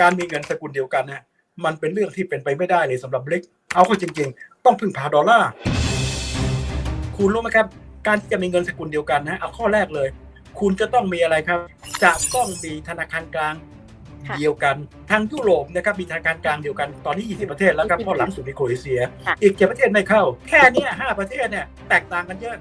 การมีเงินสกุลเดียวกันนะมันเป็นเรื่องที่เป็นไปไม่ได้เลยสำหรับบริกเอาเข้าจริง ๆ ต้องพึ่งพาดอลลาร์คุณรู้ไหมครับ การที่จะมีเงินสกุลเดียวกันนะเอาข้อแรกเลย คุณจะต้องมีอะไรครับ จะต้องมีธนาคารกลางค่ะเดียวกันทางยุโรปนะครับมีธนาคารกลางเดียวกันตอนนี้ 20 ประเทศแล้วครับ20เพราะหลังสุดมีโครเอเชียค่ะอีกเจ็ดประเทศไม่เข้า แค่เนี้ยห้าประเทศเนี่ยแตกต่างกันเยอะ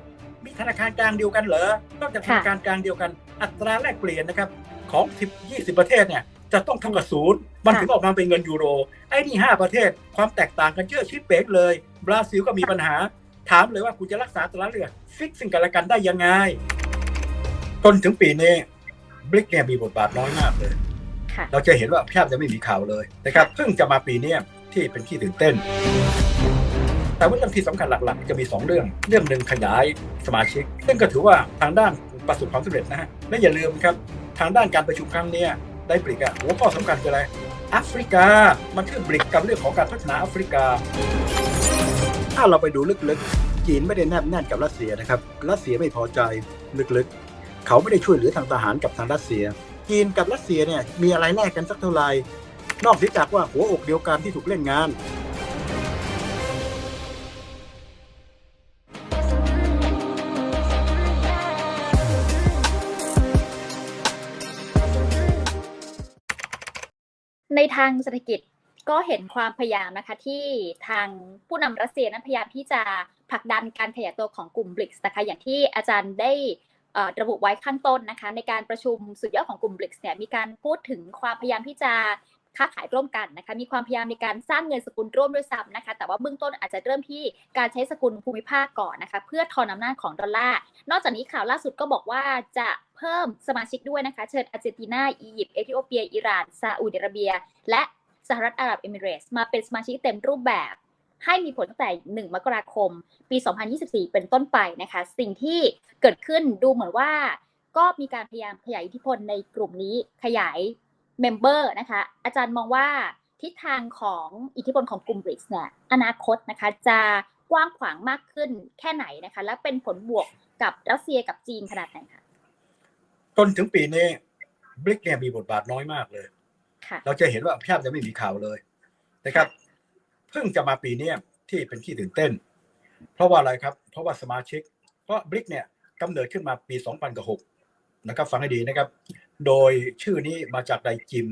มีธนาคารกลางเดียวกันเหรอนอกจากธนาคารกลางเดียวกัน อัตราแลกเปลี่ยนนะครับของ 10 20 ประเทศเนี่ย จะต้องเท่ากับศูนย์มันถึงออกมาเป็นเงินยูโร ไอ้นี่ห้าประเทศความแตกต่างกันเยอะชิบเป๊กเลย บราซิลก็มีปัญหา ถามเลยว่าคุณจะรักษาตราเรือฟิกซึ่งกันและกันได้ยังไงจนถึงปีนี้บริกเนี่ยมีบทบาทน้อยมากเลยค่ะเราจะเห็นว่าแทบจะไม่มีข่าวเลยนะครับเพิ่งจะมาปีเนี้ยที่เป็นที่ตื่นเต้น แต่ว่าเรื่องที่สำคัญหลักๆ จะมี 2 เรื่อง เรื่องหนึ่งขยายสมาชิก ซึ่งก็ถือว่าทางด้านประสบความสำเร็จนะฮะและอย่าลืมครับทางด้านการประชุมครั้งเนี้ย ได้บริกอะหัวข้อสำคัญคืออะไรแอฟริกา มันคือบริกกับเรื่องของการพัฒนาแอฟริกา ถ้าเราไปดูลึกๆ จีนไม่ได้แนบแน่นกับรัสเซียนะครับ รัสเซียไม่พอใจลึกๆ เขาไม่ได้ช่วยเหลือทางทหารกับทางรัสเซีย จีนกับรัสเซียเนี่ยมีอะไรแลกกันสักเท่าไหร่ นอกจากว่าหัวอกเดียวกันที่ถูกเล่นงาน ในทางเศรษฐกิจก็เห็นความพยายามนะคะที่ทางผู้นำรัสเซียนั้นพยายามที่จะผลักดันการขยายตัวของกลุ่มบริกส์นะคะอย่างที่อาจารย์ได้ระบุไว้ข้างต้นนะคะในการประชุมสุดยอดของกลุ่มบริกส์เนี่ยมีการพูดถึงความพยายามที่จะ ค้าขายร่วมกันนะคะมีความพยายามในการสร้างเงินสกุลร่วมด้วยซ้ำนะคะ แต่ว่าเบื้องต้นอาจจะเริ่มที่การใช้สกุลภูมิภาคก่อนนะคะ เพื่อทอนอำนาจของดอลลาร์นอกจากนี้ข่าวล่าสุดก็บอกว่าจะเพิ่มสมาชิกด้วยนะคะ เชิญอาร์เจนตินาอียิปต์เอธิโอเปีย อิหร่านซาอุดิอาระเบีย และสหรัฐอาหรับเอมิเรตส์มาเป็นสมาชิกเต็มรูปแบบให้มีผลตั้งแต่ 1 มกราคม ปี 2024 เป็นต้นไปนะคะ สิ่งที่เกิดขึ้นดูเหมือนว่า ก็มีการพยายามขยายอิทธิพลในกลุ่มนี้ขยาย เมมเบอร์นะคะ อาจารย์มองว่าทิศทางของอิทธิพลของกลุ่มบริกส์เนี่ยอนาคตนะคะจะกว้างขวางมากขึ้นแค่ไหนนะคะ และเป็นผลบวกกับรัสเซียกับจีนขนาดไหนคะจนถึงปีนี้บริกเนี่ยมีบทบาทน้อยมากเลยค่ะเราจะเห็นว่าแทบจะไม่มีข่าวเลยนะครับ เพิ่งจะมาปีเนี้ยที่เป็นที่ตื่นเต้น เพราะว่าอะไรครับ เพราะว่าสมาชิก เพราะบริกเนี่ยกำเนิดขึ้นมาปี 2006 นะครับ ฟังให้ดีนะครับ โดยชื่อนี้มาจากไดจิม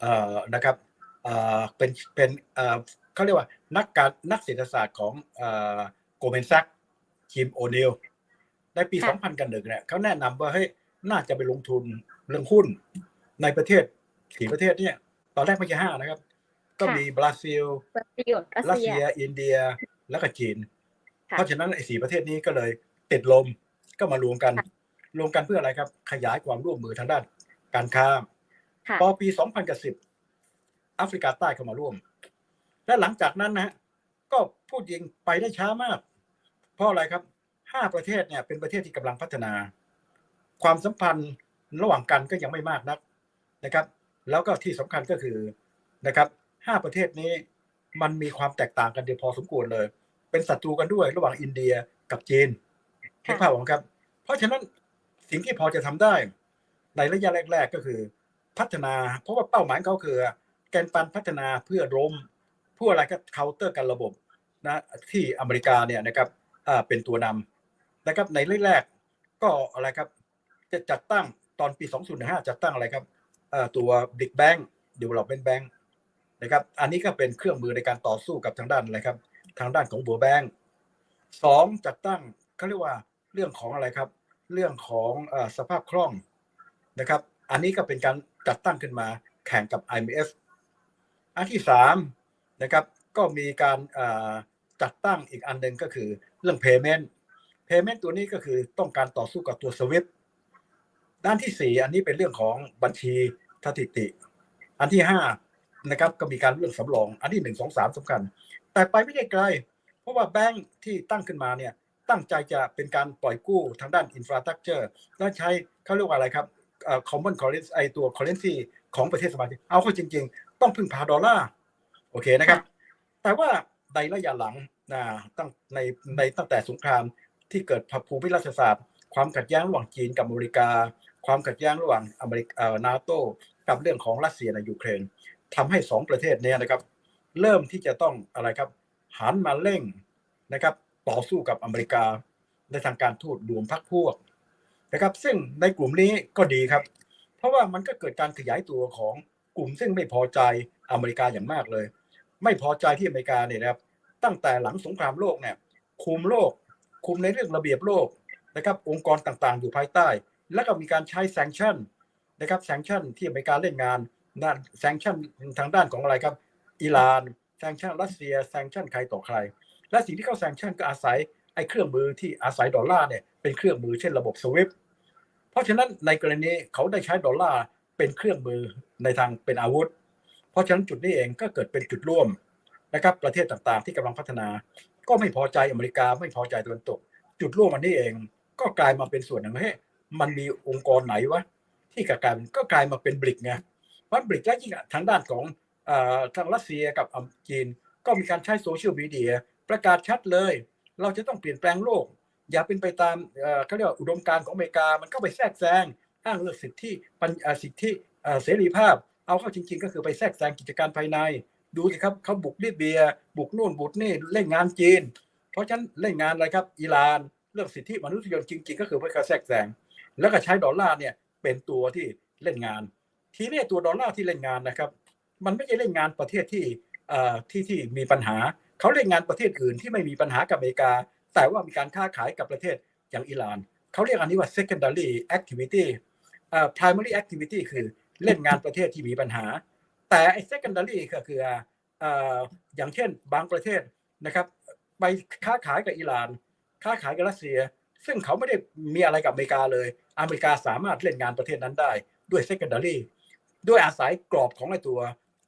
เอ่อนะครับเอ่อเป็นเป็นเอ่อเขาเรียกว่านักการนักเศรษฐศาสตร์ของเอ่อโกลเมนซักจิมโอเนลในปีค่ะ2000กันหนึ่งเนี่ยเขาแนะนำว่าเฮ้ยน่าจะไปลงทุนเรื่องหุ้นในประเทศสี่ประเทศเนี่ยตอนแรกไม่ใช่ห้านะครับ ก็มีบราซิลบราซิลรัสรัสเซียเซีย อินเดียแล้วก็จีนค่ะเพราะฉะนั้นไอ้สี่ประเทศนี้ก็เลยติดลมก็มารวมกันค่ะรวมกันเพื่ออะไรครับ ขยายความร่วมมือทางด้าน การค้าค่ะพอปี 2010แอฟริกาใต้เข้ามาร่วม และหลังจากนั้นนะฮะก็พูดยิงไปได้ช้ามาก เพราะอะไรครับห้าประเทศเนี่ยเป็นประเทศที่กำลังพัฒนา ความสัมพันธ์ระหว่างกันก็ยังไม่มากนักนะครับ แล้วก็ที่สำคัญก็คือนะครับห้าประเทศนี้มันมีความแตกต่างกันเดียวพอสมควรเลย เป็นศัตรูกันด้วยระหว่างอินเดียกับจีนค่ะเห็นภาพผมครับ เพราะฉะนั้นสิ่งที่พอจะทำได้ ในระยะแรก ๆก็คือพัฒนาเพราะว่าเป้าหมายเขาคือแกนปันพัฒนาเพื่อล้มเพื่ออะไรก็เคาน์เตอร์กันระบบนะที่อเมริกาเนี่ยนะครับเป็นตัวนำนะครับในแรกๆก็อะไรครับจะจัดตั้งตอนปี 2015จัดตั้งอะไรครับตัว Big Bang Development Bank นะครับอันนี้ก็เป็นเครื่องมือในการต่อสู้กับทางด้านอะไรครับทางด้านของ World Bank สองจัดตั้งเขาเรียกว่าเรื่องของอะไรครับ เรื่องของอสภาพคล่อง นะครับ อันนี้ก็เป็นการจัดตั้งขึ้นมาแข่งกับ IMF อันที่สามนะครับก็มีการจัดตั้งอีกอันหนึ่งก็คือเรื่อง payment payment ตัวนี้ก็คือต้องการต่อสู้กับตัว SWIFT ด้านที่สี่อันนี้เป็นเรื่องของบัญชีสถิติ อันที่ห้านะครับก็มีการเรื่องสำรอง อันที่หนึ่งสองสามสำคัญ แต่ไปไม่ได้ไกล เพราะว่าแบงค์ที่ตั้งขึ้นมาเนี่ยตั้งใจจะเป็นการปล่อยกู้ทางด้านอินฟราสตรักเจอร์และใช้เขาเรียกว่าอะไรครับ เอ่อ common currency ไอตัว currency ของประเทศสมาชิกเอาเข้าจริง ๆ ต้องพึ่งพาดอลลาร์โอเคนะครับ แต่ว่าในระยะหลังนะตั้งในในตั้งแต่สงครามที่เกิดภูมิรัฐศาสตร์ ความขัดแย้งระหว่างจีนกับอเมริกา ความขัดแย้งระหว่างอเมริกานาโตกับเรื่องของรัสเซียในยูเครนทำให้สองประเทศเนี้นะครับ เริ่มที่จะต้องอะไรครับหันมาเร่งนะครับ ต่อสู้กับอเมริกาในทางการทูตรวมพักพวก นะครับ ซึ่งในกลุ่มนี้ก็ดีครับ เพราะว่ามันก็เกิดการขยายตัวของกลุ่มซึ่งไม่พอใจอเมริกาอย่างมากเลย ไม่พอใจที่อเมริกาเนี่ยนะครับตั้งแต่หลังสงครามโลกเนี่ยคุมโลก คุมในเรื่องระเบียบโลกนะครับองค์กรต่างๆ อยู่ภายใต้ แล้วก็มีการใช้แซงชั่นนะครับแซงชั่นที่อเมริกาเล่นงานด้านแซงชั่นทางด้านของอะไรครับอิหร่านแซงชั่นรัสเซียแซงชั่นใครต่อใคร และสิ่งที่เขาแซงชั่นก็อาศัยไอ้เครื่องมือที่อาศัยดอลลาร์เนี่ย เป็นเครื่องมือเช่นระบบสวิฟเพราะฉะนั้นในกรณีเขาได้ใช้ดอลลาร์เป็นเครื่องมือในทางเป็นอาวุธ เพราะฉะนั้นจุดนี้เองก็เกิดเป็นจุดร่วมนะครับประเทศต่างๆ ที่กำลังพัฒนา ก็ไม่พอใจอเมริกาไม่พอใจตะวันตก จุดร่วมอันนี้เอง ก็กลายมาเป็นส่วนหนึ่งเฮ้ยมันมีองค์กรไหนวะที่กลายก็กลายมาเป็นบริกไงเพราะบริกและยิ่งทางด้านของอทางรัสเซียกับจีน ก็มีการใช้โซเชียลมีเดียประกาศชัดเลย เราจะต้องเปลี่ยนแปลงโลก อย่าเป็นไปตามเอ่อเขาเรียกว่าอุดมการณ์ของอเมริกา มันก็ไปแทรกแซงอ้างเรื่องสิทธิปัญเอ่อสิทธิเสรีภาพ เอาเข้าจริง ๆ ก็คือไปแทรกแซงกิจการภายใน ดูสิครับเขาบุกลิเบีย บุกนู่นบุกนี่เล่นงานจีน เพราะฉะนั้นเล่นงานอะไรครับอิหร่านเรื่องสิทธิมนุษยชนจริง ๆ ก็คือเพื่อการแทรกแซงแล้วก็ใช้ดอลลาร์เนี่ยเป็นตัวที่เล่นงาน ทีนี้ตัวดอลลาร์ที่เล่นงานนะครับ มันไม่ใช่เล่นงานประเทศที่ที่ที่มีปัญหาเขาเล่นงานประเทศอื่นที่ไม่มีปัญหากับอเมริกา แต่ว่ามีการค้าขายกับประเทศอย่างอิหร่านเขาเรียกอันนี้ว่า secondary activity อ่อ primary activity คือเล่นงานประเทศที่มีปัญหา แต่ไอ้ secondary ก็คืออ่ออย่างเช่นบางประเทศนะครับ ไปค้าขายกับอิหร่าน ค้าขายกับรัสเซีย ซึ่งเขาไม่ได้มีอะไรกับอเมริกาเลย อเมริกาสามารถเล่นงานประเทศนั้นได้ด้วย secondary ด้วยอาศัยกรอบของไอ้ตัว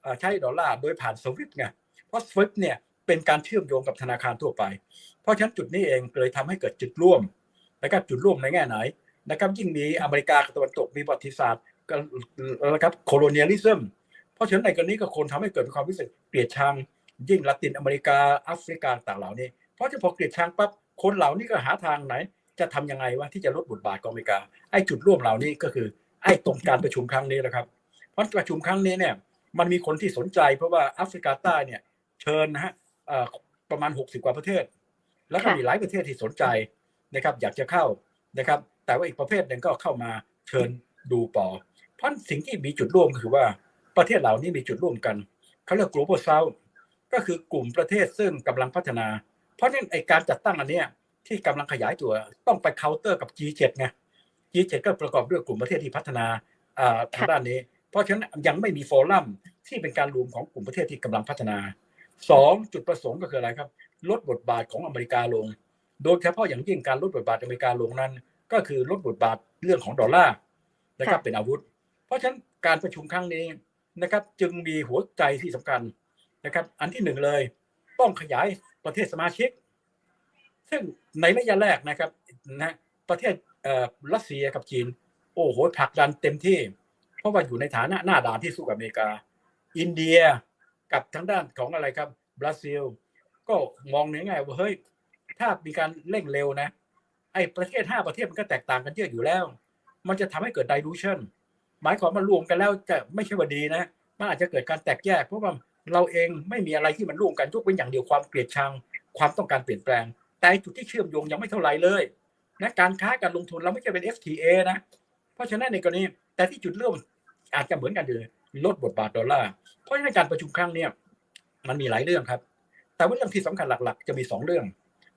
เอ่อใช้ดอลลาร์โดยผ่านสวิฟไงเพราะ SWIFT เนี่ย เป็นการเชื่อมโยงกับธนาคารทั่วไป เพราะฉะนั้นจุดนี้เองเลยทำให้เกิดจุดร่วมนะครับจุดร่วมในแง่ไหนนะครับยิ่งมีอเมริกาตะวันตกมีประวัติศาสตร์นะครับโคโลเนียลิซึมเพราะฉะนั้นในกรณีก็คนทำให้เกิดความรู้สึกเกลียดชังยิ่งละตินอเมริกาแอฟริกาต่างเหล่านี้ เพราะจะพอเกลียดชังปั๊บคนเหล่านี้ก็หาทางไหน จะทำยังไงวะที่จะลดบทบาทของอเมริกาไอ้จุดร่วมเหล่านี้ก็คือไอ้ตรงการประชุมครั้งนี้นะครับ เพราะประชุมครั้งนี้เนี่ยมันมีคนที่สนใจเพราะว่าแอฟริกาใต้เนี่ยเชิญนะฮะ ประมาณ 60 กว่าประเทศ แล้วก็ค่ะมีหลายประเทศที่สนใจนะครับ อยากจะเข้านะครับ แต่ว่าอีกประเภทหนึ่งก็เข้ามาเชิญดูปอ เพราะสิ่งที่มีจุดร่วมก็คือว่าประเทศเหล่านี้มีจุดร่วมกันเขาเรียก global south ก็คือกลุ่มประเทศซึ่งกำลังพัฒนา เพราะฉะนั้นไอการจัดตั้งอันเนี้ยที่กำลังขยายตัวต้องไปเคาน์เตอร์กับ G7 ไง G7 ก็ประกอบด้วยกลุ่มประเทศที่พัฒนาอ่าทางด้านนี้ เพราะฉะนั้นยังไม่มีโฟรัมที่เป็นการรวมของกลุ่มประเทศที่กำลังพัฒนา สองจุดประสงค์ก็คืออะไรครับ ลดบทบาทของอเมริกาลง โดยเฉพาะอย่างยิ่งการลดบทบาทอเมริกาลงนั้น ก็คือลดบทบาทเรื่องของดอลลาร์นะครับค่ะเป็นอาวุธ เพราะฉะนั้นการประชุมครั้งนี้นะครับ จึงมีหัวใจที่สำคัญนะครับ อันที่หนึ่งเลย ต้องขยายประเทศสมาชิก ซึ่งในระยะแรกนะครับนะประเทศเอ่อรัสเซียกับจีน โอ้โหผลักดันเต็มที่ เพราะว่าอยู่ในฐานะหน้าด่านที่สู้กับอเมริกา อินเดีย กับทางด้านของอะไรครับบราซิล ก็มองในแง่ว่าเฮ้ยถ้ามีการเร่งเร็วนะ ไอ้ประเทศห้าประเทศมันก็แตกต่างกันเยอะอยู่แล้ว มันจะทำให้เกิด dilution หมายความว่ารวมกันแล้วจะไม่ใช่ว่าดีนะ มันอาจจะเกิดการแตกแยก เพราะว่าเราเองไม่มีอะไรที่มันร่วมกันยกเว้นอย่างเดียวความเกลียดชัง ความต้องการเปลี่ยนแปลง แต่จุดที่เชื่อมโยงยังไม่เท่าไหร่เลยนะการค้าการลงทุนเราไม่ใช่เป็น FTA นะ เพราะฉะนั้นในกรณีแต่ที่จุดเริ่มอาจจะเหมือนกันเลยลดบทบาทดอลลาร์ ราะฉะนั้นการประชุมครั้งเนี้ยมันมีหลายเรื่องครับ แต่ว่าเรื่องที่สำคัญหลักๆ จะมีสองเรื่อง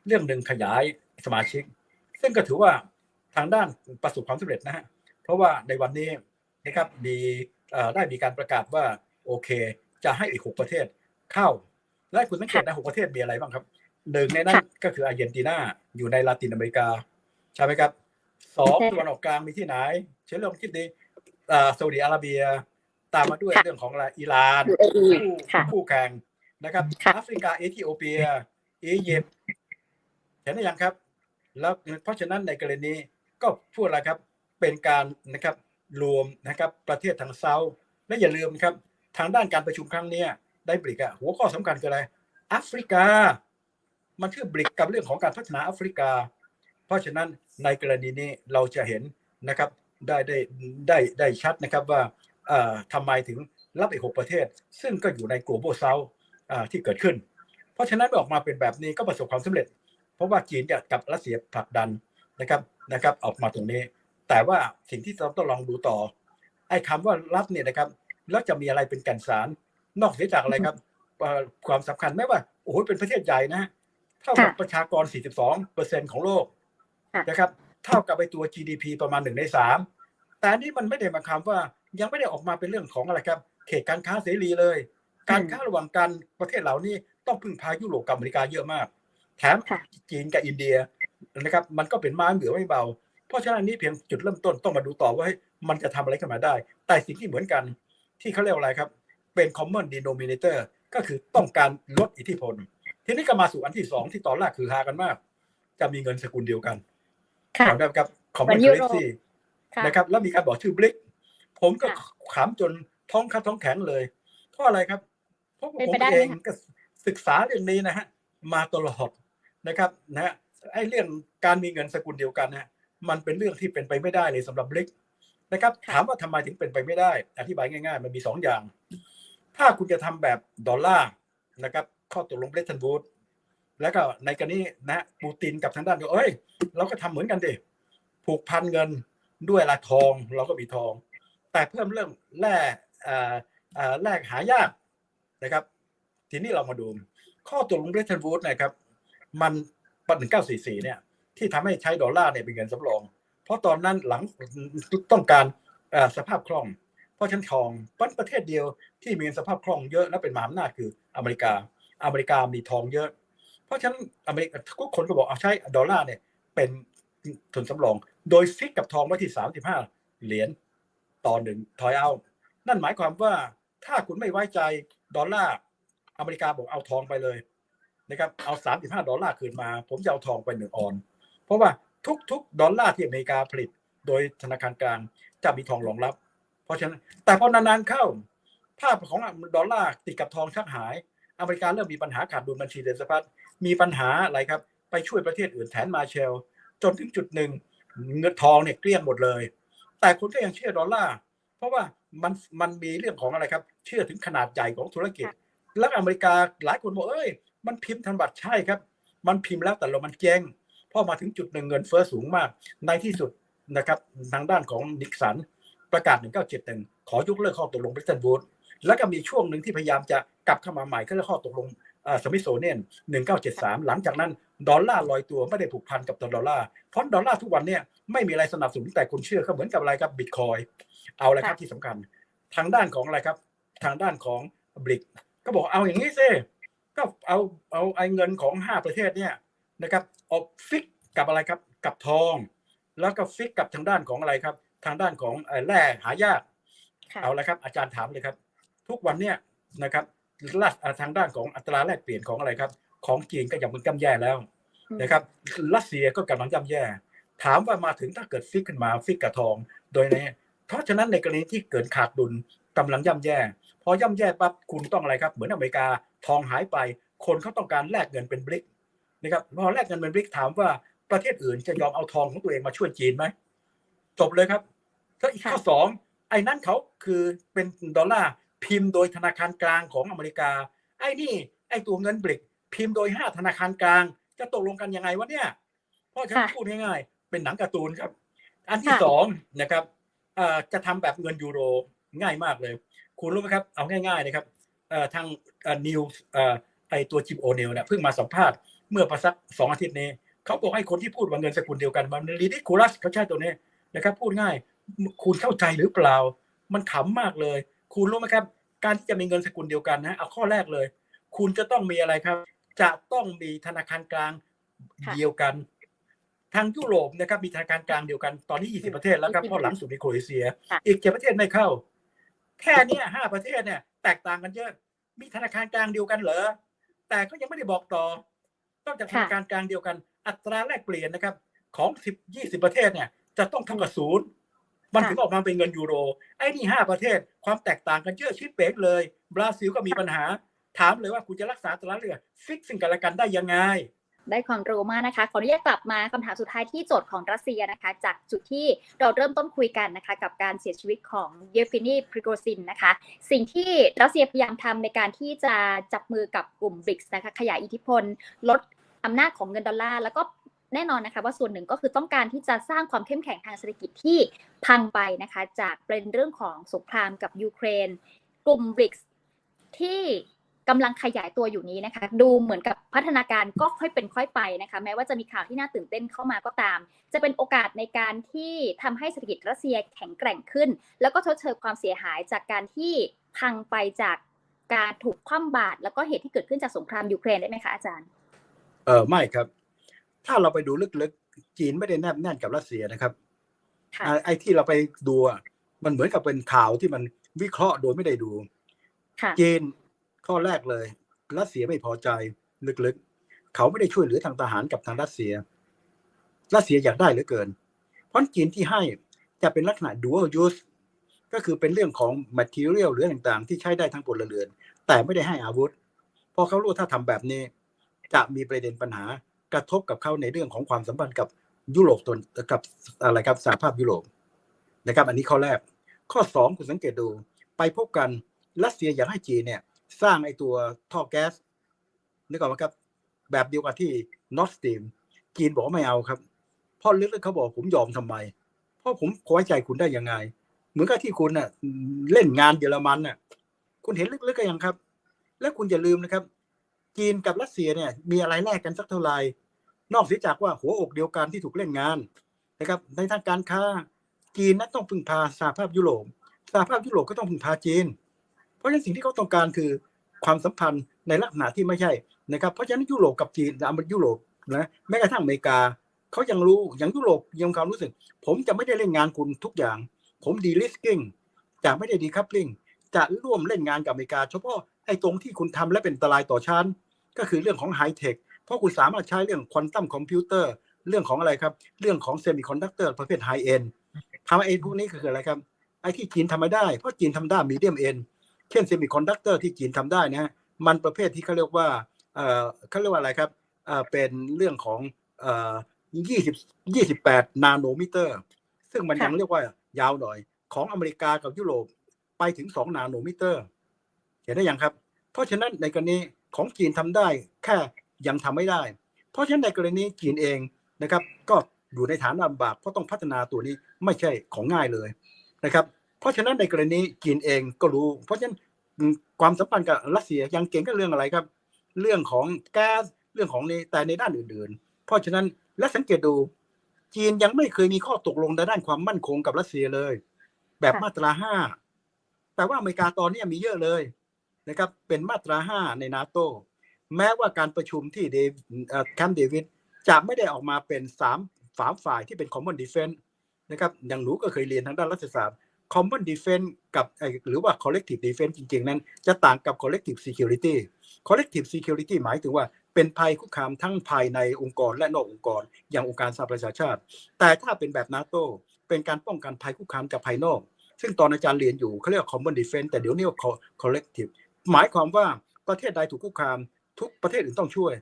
เรื่องหนึ่งขยายสมาชิก ซึ่งก็ถือว่าทางด้านประสบความสำเร็จนะฮะเพราะว่าในวันนี้นะครับมีเอ่อได้มีการประกาศว่าโอเค จะให้อีกหกประเทศเข้า และคุณสังเกตนะหกประเทศมีอะไรบ้างครับหนึ่งในนั้นก็คืออาร์เจนตินาอยู่ในลาตินอเมริกาใช่ไหมครับสองตะวันออกกลางมีที่ไหนเช่นเรื่องคิดดีอ่าซาอุดิอาระเบีย ตามมาด้วยเรื่องของอะไรอิหร่าน UAE คู่ค่ะคู่แข่งนะครับค่ะแอฟริกาเอธิโอเปียอียิปต์เห็นหรือยังครับ แล้วเพราะฉะนั้นในกรณีนี้ก็พูดอะไรครับเป็นการนะครับรวมนะครับประเทศทางเซาท์และอย่าลืมครับ ทางด้านการประชุมครั้งเนี้ยได้บริกอะหัวข้อสำคัญคืออะไรแอฟริกา มันคือบริกกับเรื่องของการพัฒนาแอฟริกา เพราะฉะนั้นในกรณีนี้เราจะเห็นนะครับได้ได้ได้ได้ชัดนะครับว่าเอ่อ ทำไมถึงรับอีกหกประเทศ ซึ่งก็อยู่ใน global south อ่าที่เกิดขึ้น เพราะฉะนั้นเมื่อออกมาเป็นแบบนี้ก็ประสบความสำเร็จ เพราะว่าจีนกับรัสเซียผลักดันนะครับนะครับออกมาตรงนี้ แต่ว่าสิ่งที่เราต้องลองดูต่อไอ้คำว่ารับเนี่ยนะครับแล้วจะมีอะไรเป็นแก่นสาร นอกเสียจากอะไรครับเอ่อความสำคัญไม่ว่าโอ้โหเป็นประเทศใหญ่นะเท่ากับค่ะประชากร 42เปอร์เซ็นของโลกค่ะนะครับ เท่ากับไปตัว GDP ประมาณหนึ่งในสามแต่อันนี้มันไม่ได้หมายความว่า ยังไม่ได้ออกมาเป็นเรื่องของอะไรครับ เขตการค้าเสรีเลย การค้าระหว่างกันประเทศเหล่านี้ต้องพึ่งพายุโรปกับอเมริกาเยอะมาก แถมค่ะจีนกับอินเดียนะครับมันก็เป็นไม้เหลือไม่เบา เพราะฉะนั้นอันนี้เพียงจุดเริ่มต้นต้องมาดูต่อว่าเฮ้ยมันจะทำอะไรขึ้นมาได้ แต่สิ่งที่เหมือนกันที่เขาเรียกว่าอะไรครับ เป็น common denominator ก็คือต้องการลดอิทธิพล ทีนี้ก็มาสู่อันที่สองที่ตอนแรกคือฮากันมาก จะมีเงินสกุลเดียวกันค่ะจำได้ไหมครับ common เหมือนยุโรป currency ค่ะนะครับแล้วมีการบอกชื่อบลิก ผมก็ค่ะขำจนท้องคัดท้องแข็งเลยเพราะอะไรครับ เพราะว่าเป็นผมไปได้ไหมเองคะก็ศึกษาเรื่องนี้นะฮะมาตลอดนะครับนะฮะไอ้เรื่องการมีเงินสกุลเดียวกันนะฮะมันเป็นเรื่องที่เป็นไปไม่ได้เลยสำหรับบลิกนะครับ ถามว่าทำไมถึงเป็นไปไม่ได้ อธิบายง่าย ๆ มันมีสองอย่าง ถ้าคุณจะทำแบบดอลลาร์นะครับ ข้อตกลงเบรตันวูดแล้วก็ในกรณีนะปูตินกับทางด้านก็เอ้ย เราก็ทำเหมือนกันดิผูกพันเงินด้วยละทองเราก็มีทอง แต่เพิ่มเรื่องแร่แร่หายากนะครับ ทีนี้เรามาดู ข้อตกลงเบรตันวูดนะครับ มันปีหนึ่งเก้าสี่สี่เนี่ย ที่ทำให้ใช้ดอลลาร์เนี่ยเป็นเงินสำรอง เพราะตอนนั้นหลังต้องการสภาพคล่อง เพราะฉันทองเป็นประเทศเดียวที่มีสภาพคล่องเยอะและเป็นมหาอำนาจคืออเมริกา อเมริกามีทองเยอะ เพราะฉะนั้นอเมริกาทุกคนก็บอกเอาใช้ดอลลาร์เนี่ยเป็นทุนสำรอง โดยฟิกกับทองไว้ที่ 35 เหรียญ ต่อหนึ่งถอยเอา นั่นหมายความว่าถ้าคุณไม่ไว้ใจดอลลาร์อเมริกาบอกเอาทองไปเลยนะครับเอา35ดอลลาร์คืนมา ผมจะเอาทองไปหนึ่งออน เพราะว่าทุกๆ ดอลลาร์ที่อเมริกาผลิต โดยธนาคารกลางจะมีทองรองรับ เพราะฉะนั้น แต่พอนานๆเข้า ภาพของดอลลาร์ติดกับทองชักหาย อเมริกาเริ่มมีปัญหาขาดดุลบัญชีเดินสะพัดมีปัญหาอะไรครับ ไปช่วยประเทศอื่นแทนมาเชล จนถึงจุดหนึ่งเงินทองเนี่ยเกลี้ยงหมดเลย แต่คุณก็ยังเชื่อดอลลาร์เพราะว่ามันมันมีเรื่องของอะไรครับ เชื่อถึงขนาดใหญ่ของธุรกิจ แล้วอเมริกาหลายคนบอกเอ้ย มันพิมพ์ธนบัตรใช่ครับ มันพิมพ์แล้วแต่เรามันเจ๊งพอมาถึงจุดหนึ่งเงินเฟ้อสูงมาก ในที่สุดนะครับทางด้านของนิกสันประกาศ 1971 ขอยกเลิกข้อตกลงบริตันวูดแล้วก็มีช่วงหนึ่งที่พยายามจะกลับเข้ามาใหม่ก็เรียกข้อตกลงสมิโซเนียน1973 หลังจากนั้น ดอลลาร์ลอยตัวไม่ได้ผูกพันกับตัวดอลลาร์เพราะดอลลาร์ทุกวันเนี่ยไม่มีอะไรสนับสนุนแต่คนเชื่อเขาเหมือนกับอะไรครับบิตคอยเอาอะไรครับที่สำคัญ ทางด้านของอะไรครับ ทางด้านของบริกก็บอกเอาอย่างนี้ซิก็เอาเอาไอ้เงินของห้าประเทศเนี่ยนะครับเอาฟิกกับอะไรครับกับทอง แล้วก็ฟิกกับทางด้านของอะไรครับ ทางด้านของเอ่อแร่หายากค่ะเอาละครับ อาจารย์ถามเลยครับ ทุกวันเนี่ยนะครับลัดทางด้านของอัตราแลกเปลี่ยนของอะไรครับ ของจีนก็ยังมันกำแย่แล้วอืม นะครับรัสเซียก็กำลังย่ำแย่ ถามว่ามาถึงถ้าเกิดฟิกขึ้นมาฟิกกับทอง โดยในเพราะฉะนั้นในกรณีที่เกิดขาดดุลกำลังย่ำแย่ พอย่ำแย่ปั๊บคุณต้องอะไรครับ เหมือนอเมริกาทองหายไป คนเขาต้องการแลกเงินเป็นบริกนะครับพอแลกเงินเป็นบริกถามว่าประเทศอื่นจะยอมเอาทองของตัวเองมาช่วยจีนไหมจบเลยครับถ้าอีกข้อสองไอ้นั่นเขาคือเป็นดอลลาร์พิมพ์โดยธนาคารกลางของอเมริกา ไอ้นี่ไอ้ตัวเงินบริกพิมพ์โดยห้าธนาคารกลาง จะตกลงกันยังไงวะเนี่ยเพราะฉะนั้นค่ะพูดง่ายๆเป็นหนังการ์ตูนครับ อันที่ค่ะสองนะครับเอ่อจะทำแบบเงินยูโรง่ายมากเลย คุณรู้ไหมครับ เอาง่าย ๆ นะครับเอ่อทางนิวไอตัวจิมโอเนลเนี่ยเพิ่งมาสัมภาษณ์เมื่อประสักสองอาทิตย์นี้เขาบอกให้คนที่พูดว่าเงินสกุลเดียวกันมันรีดิคูลัสเขาใช้ตัวนี้นะครับพูดง่าย คุณเข้าใจหรือเปล่า มันขำมากเลย คุณรู้ไหมครับ การที่จะมีเงินสกุลเดียวกันนะเอาข้อแรกเลย คุณจะต้องมีอะไรครับ จะต้องมีธนาคารกลางค่ะเดียวกัน ทางยุโรปนะครับมีธนาคารกลางเดียวกันตอนนี้ 20 ประเทศแล้วครับ20เพราะหลังสุดมีโครเอเชียค่ะอีกเจ็ดประเทศไม่เข้า แค่เนี้ยห้าประเทศเนี่ย แตกต่างกันเยอะ มีธนาคารกลางเดียวกันเหรอแต่ก็ยังไม่ได้บอกต่อต้องจากธนาคารกลางเดียวกัน อัตราแลกเปลี่ยนนะครับ ของสิบยี่สิบประเทศเนี่ย จะต้องเท่ากับศูนย์มันค่ะถึงออกมาเป็นเงินยูโร ไอ้นี่ห้าประเทศความแตกต่างกันเยอะชิดเป๊กเลย บราซิลก็มีปัญหา ถามเลยว่าคุณจะรักษาอัตราเรือฟิกซิ่งกันและกันได้ยังไง ได้ความรู้มากนะคะ ขออนุญาตกลับมาคำถามสุดท้ายที่โจทย์ของรัสเซียนะคะ จากจุดที่เราเริ่มต้นคุยกันนะคะ กับการเสียชีวิตของเยฟ i นีพริโกซินนะคะ สิ่งที่รัสเซียพยายามทำในการที่จะจับมือกับกลุ่มบริกส์นะคะขยายอิทธิพล ลดอำนาจของเงินดอลลาร์แล้วก็แน่นอนนะคะว่าส่วนหนึ่งก็คือต้องการที่จะสร้างความเข้มแข็งทางเศรษฐกิจที่พังไปนะคะ จากประเด็นเรื่องของสงครามกับยูเครน กลุ่มบริกส์ที่ กำลังขยายตัวอยู่นี้นะคะ ดูเหมือนกับพัฒนาการก็ค่อยเป็นค่อยไปนะคะ แม้ว่าจะมีข่าวที่น่าตื่นเต้นเข้ามาก็ตาม จะเป็นโอกาสในการที่ทำให้เศรษฐกิจรัสเซียแข็งแกร่งขึ้น แล้วก็ชดเชยความเสียหายจากการที่พังไปจากการถูกคว่ำบาตรแล้วก็เหตุที่เกิดขึ้นจากสงครามยูเครนได้ไหมคะอาจารย์ เออไม่ครับ ถ้าเราไปดูลึกๆ จีนไม่ได้แนบแน่นกับรัสเซียนะครับค่ะอ่าไอ้ที่เราไปดูอะมันเหมือนกับเป็นข่าวที่มันวิเคราะห์โดยไม่ได้ดูค่ะจีน ข้อแรกเลย รัสเซียไม่พอใจลึกๆ เขาไม่ได้ช่วยเหลือทางทหารกับทางรัสเซีย รัสเซียอยากได้เหลือเกิน เพราะจีนที่ให้จะเป็นลักษณะ dual use ก็คือเป็นเรื่องของ material หรือต่างๆ ที่ใช้ได้ทั้งพลเรือน แต่ไม่ได้ให้อาวุธพราะเขารู้ถ้าทำแบบนี้ จะมีประเด็นปัญหากระทบกับเขาในเรื่องของความสัมพันธ์กับยุโรปตนกับอะไรครับสหภาพยุโรปนะครับ อันนี้ข้อแรก ข้อสองคุณสังเกตดู ไปพบกันรัสเซียอยากให้จีนเนี่ย สร้างไอ้ตัวท่อแก๊สนึกออกไหมครับ แบบเดียวกับที่นอ r สตีมจีนบอกไม่เอาครับเพราะลึกๆเขาบอกผมยอมทำไมเพราะผมไว้ใจคุณได้ยังไง เหมือนกับที่คุณน่ะ เล่นงานเยอรมันน่ะ คุณเห็นลึกๆกันยังครับ และคุณอย่าลืมนะครับ จีนกับรัสเซียเนี่ย มีอะไรแลกกันสักเท่าไหร่นอกเสียจากว่าหัวอกเดียวกันที่ถูกเล่นงานนะครับ ในทางการค้าจีนนั้นต้องพึ่งพาสหภาพยุโรปสหภาพยุโรปก็ต้องพึ่งพาจีนเราะฉะนั้นสิ่งที่เขาต้องการคือความสัมพันธ์ในลักษณะที่ไม่ใช่นะครับเพราะฉะนั้นยุโรปกับจีนอเมริกายุโรปนะแม้กระทั่งอเมริกาเขายังรู้อย่างยุโรปยังความรู้สึก ผมจะไม่ได้เล่นงานคุณทุกอย่าง ผมดีลิสกิ้งจะไม่ได้ดีคัพลิงจะร่วมเล่นงานกับอเมริกา เฉพาะไอ้ตรงที่คุณทำและเป็นอันตรายต่อชั้นก็คือเรื่องของไฮเทคเพราะคุณสามารถใช้เรื่องควอนตัมคอมพิวเตอร์เรื่องของอะไรครับ เรื่องของเซมิคอนดักเตอร์ประเภทไฮเอ็นทำไอ้พวกนี้คืออะไรครับไอ้ที่จีนทำไม่ได้เพราะจีนทำได้มีเดียมเอ็น เช่นเซมิคอนดักเตอร์ที่จีนทำได้นะฮะมันประเภทที่เขาเรียกว่าเอ่อเขาเรียกว่าอะไรครับเอ่อเป็นเรื่องของเอ่อยี่สิบยี่สิบแปดนาโนมิเตอร์ ซึ่งมันค่ะยังเรียกว่ายาวหน่อย ของอเมริกากับยุโรปไปถึงสองนาโนมิเตอร์ เห็นได้ยังครับ เพราะฉะนั้นในกรณีของจีนทำได้แค่ยังทำไม่ได้ เพราะฉะนั้นในกรณีจีนเองนะครับ ก็อยู่ในฐานลำบากเพราะต้องพัฒนาตัวนี้ไม่ใช่ของง่ายเลยนะครับ เพราะฉะนั้นในกรณีจีนเองก็รู้ เพราะฉะนั้นความสัมพันธ์กับรัสเซียยังเก่งก็เรื่องอะไรครับ เรื่องของแก๊สเรื่องของนี้แต่ในด้านอื่นๆ เพราะฉะนั้นและสังเกตดูจีนยังไม่เคยมีข้อตกลงในด้านความมั่นคงกับรัสเซียเลย แบบค่ะมาตราห้าแต่ว่าอเมริกาตอนนี้มีเยอะเลยนะครับ เป็นมาตราห้าในนาโตแม้ว่าการประชุมที่เดวเอ่อแคมป์เดวิดจะไม่ได้ออกมาเป็นสามสามฝ่ายที่เป็น common defense นะครับอย่างหนูก็เคยเรียนทางด้านรัฐศาสตร์ common defense กับหรือว่า collective defense จริง ๆ นั้น จะต่างกับ collective security collective security หมายถึงว่าเป็นภัยคุกคามทั้งภายในองค์กรและนอกองค์กร อย่างองค์การสหประชาชาติ แต่ถ้าเป็นแบบนาโตเป็นการป้องกันภัยคุกคามจากภายนอก ซึ่งตอนอาจารย์เรียนอยู่เขาเรียกว่า common defense แต่เดี๋ยวนี้ว่า collective หมายความว่าประเทศใดถูกคุกคาม ทุกประเทศอื่นต้องช่วย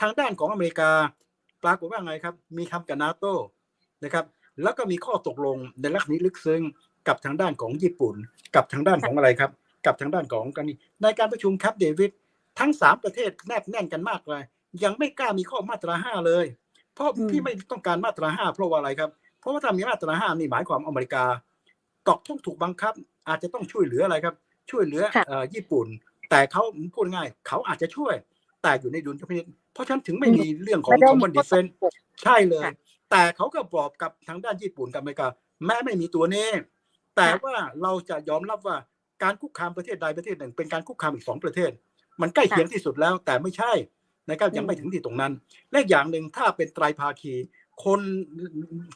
ทางด้านของอเมริกาปรากฏว่าไงครับ มีคำกับนาโตนะครับแล้วก็มีข้อตกลงในลักษณะนี้ลึกซึ้ง กับทางด้านของญี่ปุ่น กับทางด้านของอะไรครับ กับทางด้านของกันนี้ในการประชุมครับเดวิดทั้งสามประเทศแนบแน่นกันมากเลย ยังไม่กล้ามีข้อมาตราห้าเลย เพราะอืมที่ไม่ต้องการมาตราห้าเพราะว่าอะไรครับ เพราะว่าถ้ามีมาตราห้านี่หมายความอเมริกาตอกต้องถูกบังคับ อาจจะต้องช่วยเหลืออะไรครับ ช่วยเหลือค่ะเอ่อญี่ปุ่น แต่เขาพูดง่าย เขาอาจจะช่วย แต่อยู่ในดุลพินิจเพราะฉะนั้นถึงไม่มีเรื่องของไม่ได้มี common ข้อตก defense ลงใช่เลยค่ะแต่เขาก็บอกกับทางด้านญี่ปุ่นกับอเมริกาแม้ไม่มีตัวนี้ แต่ว่าเราจะยอมรับว่าการคุกคามประเทศใดประเทศหนึ่ง เป็นการคุกคามอีกสองประเทศ มันใกล้เคียงที่สุดแล้ว แต่ไม่ใช่นะครับยังไม่ถึงที่ตรงนั้น และอีกอย่างหนึ่งถ้าเป็นไตรภาคีคน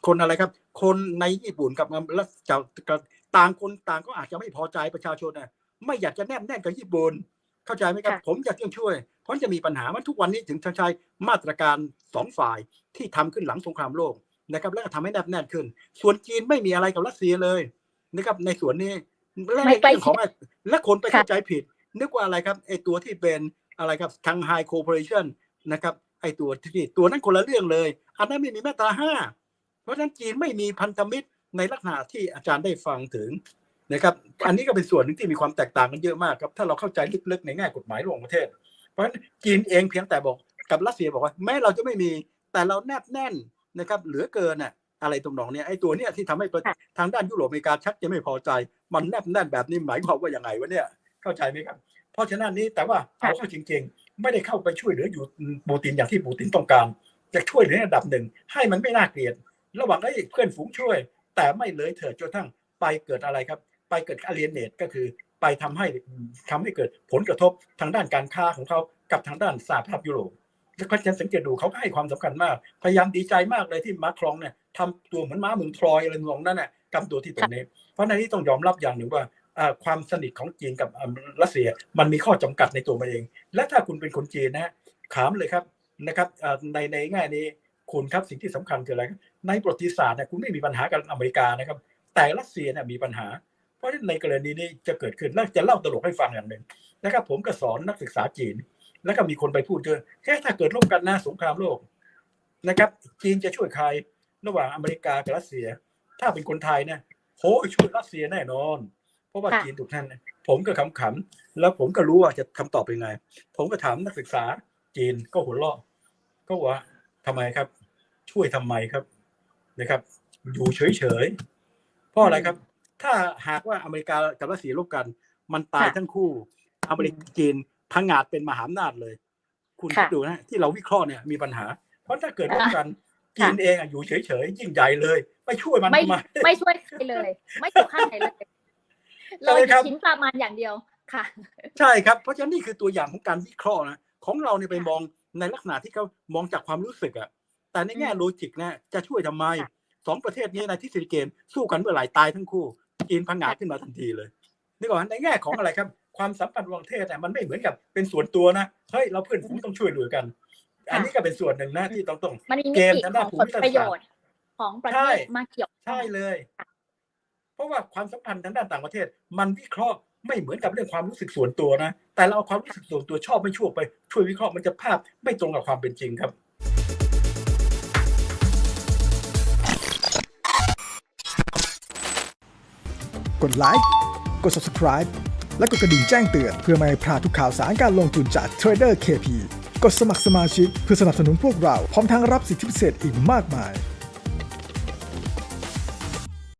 คนอะไรครับ คนในญี่ปุ่นกับรัสจะกับต่างคนต่างก็อาจจะไม่พอใจประชาชนนะไม่อยากจะแนบแน่นกับญี่ปุ่นเข้าใจไหมครับค่ะผมอยากจะช่วย เพราะจะมีปัญหามันทุกวันนี้ถึงจะใช้มาตรการสองฝ่ายที่ทำขึ้นหลังสงครามโลกนะครับแล้วก็ทำให้แนบแน่นขึ้น ส่วนจีนไม่มีอะไรกับรัสเซียเลย นะครับในส่วนนี้และไม่ในใกล้เรื่องของและคนไปค่ะเข้าใจผิด นึกว่าอะไรครับไอตัวที่เป็นอะไรครับทางไฮโค p ปอเรชันนะครับไอ้ตัวที่ตัวนั้นคนละเรื่องเลย อันนั้นไม่มีมาตราห้าเพราะฉะนั้นจีนไม่มีพันธมิตรในลักษณะที่อาจารย์ได้ฟังถึงนะครับ อันนี้ก็เป็นส่วนหนึ่งที่มีความแตกต่างกันเยอะมากครับ ถ้าเราเข้าใจลึกๆในแง่กฎหมายระหว่างประเทศ เพราะฉะนั้นจีนเองเพียงแต่บอกกับรัสเซียบอกว่าแม้เราจะไม่มีแต่เราแนบแน่นนะครับ เหลือเกินน่ะ อะไรตรงนองเนี่ยไอ้ตัวเนี้ยที่ทำให้ประค่ะทางด้านยุโรปอเมริกาชักจะไม่พอใจ มันแนบแน่นแบบนี้หมายความว่าอย่างไงวะเนี่ยเข้าใจไหมครับ เพราะฉะนั้นนี้แต่ว่าเอาเข้าจริง ๆ ไม่ได้เข้าไปช่วยเหลืออยู่ปูตินอย่างที่ปูตินต้องการจะช่วยเหลือในระดับหนึ่ง ให้มันไม่น่าเกลียดระหว่างไอ้เพื่อนฝูงช่วย แต่ไม่เลยเถิดจนกระทั่งไปเกิดอะไรครับ ไปเกิดอ l เ e นเนตก็คือไปทำให้ทำให้เกิดผลกระทบทางด้านการค้าของเขากับทางด้านสหภาพยุโรปแล้วก็จะสังเกตดูเขาก็ให้ความสำคัญมาก พยายามดีใจมากเลยที่มาครองเนี่ย ทำตัวเหมือนม้าเมืองทรอยอะไรมองนั่นน่ะกำตัวที่ตรงนี้ เพราะในนี้ต้องยอมรับอย่างหนึ่งว่าอ่าความสนิทของจีนกับอ่ารัสเซียมันมีข้อจำกัดในตัวมันเอง และถ้าคุณเป็นคนจีนนะฮะถามเลยครับนะครับอ่าในในแง่นี้คุณครับสิ่งที่สำคัญคืออะไรครับในประวัติศาสตร์เนี่ยคุณไม่มีปัญหากับอเมริกานะครับ แต่รัสเซียเนี่ยมีปัญหา เพราะฉะนั้นในกรณีนี้จะเกิดขึ้นแล้วจะเล่าตลกให้ฟังอย่างหนึ่งนะครับ ผมก็สอนนักศึกษาจีน แล้วก็มีคนไปพูดเยอะแค่ถ้าเกิดร่วมกันนะสงครามโลกนะครับ จีนจะช่วยใคร ระหว่างอเมริกากับรัสเซีย ถ้าเป็นคนไทยเนี่ยโหช่วยรัสเซียแน่นอน เพราะว่าค่ะจีนถูกท่านเนี่ยผมก็ขำๆแล้วผมก็รู้ว่าจะคำตอบเป็นไง ผมก็ถามนักศึกษาจีนก็หัวเราะก็ว่าทำไมครับ ช่วยทำไมครับนะครับ อยู่เฉยๆเพราะอะไรครับ ถ้าหากว่าอเมริกากับรัสเซียรบกัน มันตายค่ะทั้งคู่ อเมริกาจีนพังงาดเป็นมหาอำนาจเลย คุณค่ะคิดดูนะที่เราวิเคราะห์เนี่ยมีปัญหา เพราะถ้าเกิดรบกัน จีนเองอะอยู่เฉยๆยิ่งใหญ่เลย ไม่ช่วยมันไม่ทำไมไม่ช่วยใครเลย ไม่อยู่ข้างไหนเลย เราใช่ไหมครับชิ้นปลามันอย่างเดียวค่ะ ใช่ครับเพราะฉะนั้นนี่คือตัวอย่างของการวิเคราะห์นะของเราเนี่ยไปมองในลักษณะที่เขามองจากความรู้สึกอะแต่ในแง่อืมโลจิกนะจะช่วยทำไมค่ะสองประเทศนี้ในที่สุดเกมสู้กันเมื่อไหร่ตายทั้งคู่จีนพังงาดขึ้นมาทันทีเลยนี่ก่อนในแง่ของอะไรครับ ความสัมพันธ์ระหว่างประเทศเนี่ยมันไม่เหมือนกับเป็นส่วนตัวนะเฮ้ยเราเพื่อนฝูงต้องช่วยเหลือกัน อันนี้ก็เป็นส่วนหนึ่งนะที่ต้องต้องมันมีมิเกมติทางขด้าอนงภูผมิลศาสตร์ประโยชน์ของประเทใช่ศมาเกี่ยวข้องใช่เลย เพราะว่าความสัมพันธ์ทางด้านต่างประเทศ มันวิเคราะห์ไม่เหมือนกับเรื่องความรู้สึกส่วนตัวนะ แต่เราเอาความรู้สึกส่วนตัวชอบไม่ชอบไป ช่วยวิเคราะห์มันจะภาพไม่ตรงกับความเป็นจริงครับกดไลค์กด subscribe และกดกระดิ่งแจ้งเตือนเพื่อไม่ให้พลาดทุกข่าวสารการลงทุนจาก Trader KP กดสมัครสมาชิกเพื่อสนับสนุนพวกเรา พร้อมทั้งรับสิทธิพิเศษอีกมากมาย